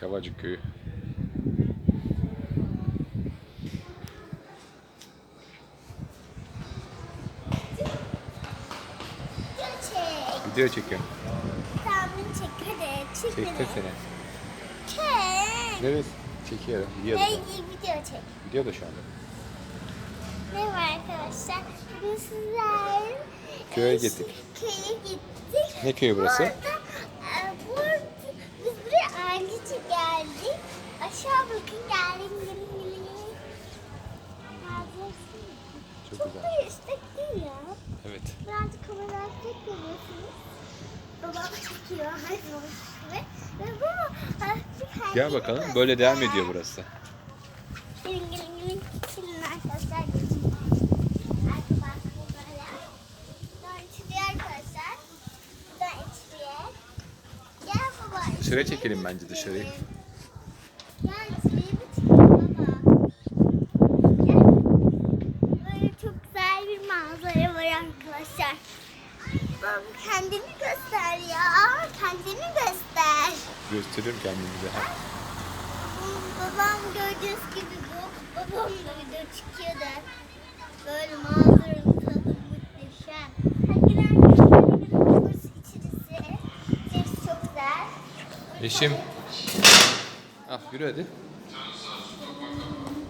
Kavacık köyü. Video çekiyorum. Tahmin çek hadi. Çek Çekti seni. Çek. Neresi? Çekiyorum. Video da. Ne video çek. Video da şu anda. Ne var arkadaşlar? Bugün sizler Köye gittik. Köye gittik. Ne köyü burası? Bu bakın. Hazırsın. Çok Çok güzel. da yüksek değil ya. Evet. Birazcık kameradan tek görüyorsunuz. Babam çekiyor her zaman gibi. Ve bu hafif Gel bakalım. Böyle devam ediyor burası. Gelin gelin gelin. Şimdi arkadaşlar geçin. Arka bakın böyle. Buradan içeriye arkadaşlar. Buradan içeriye. Gel baba. İçeriye çekelim bence, dışarıyı. gidelim? Gel içeriye mi çıkalım baba? Gel. Böyle çok güzel bir manzara var arkadaşlar. Babam kendini göster ya. Kendini göster. Gösteriyorum kendimize. Ha. Babam gördüğünüz gibi bu. Babam da video çekiyor da. Böyle manzaranın tadı muhteşem. Yeşim. Ah yürü hadi.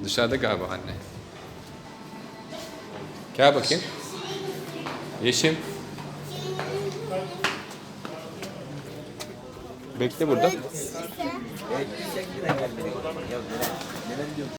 Dışarıda galiba anne. Gel bakayım. Yeşim. Bekle burada.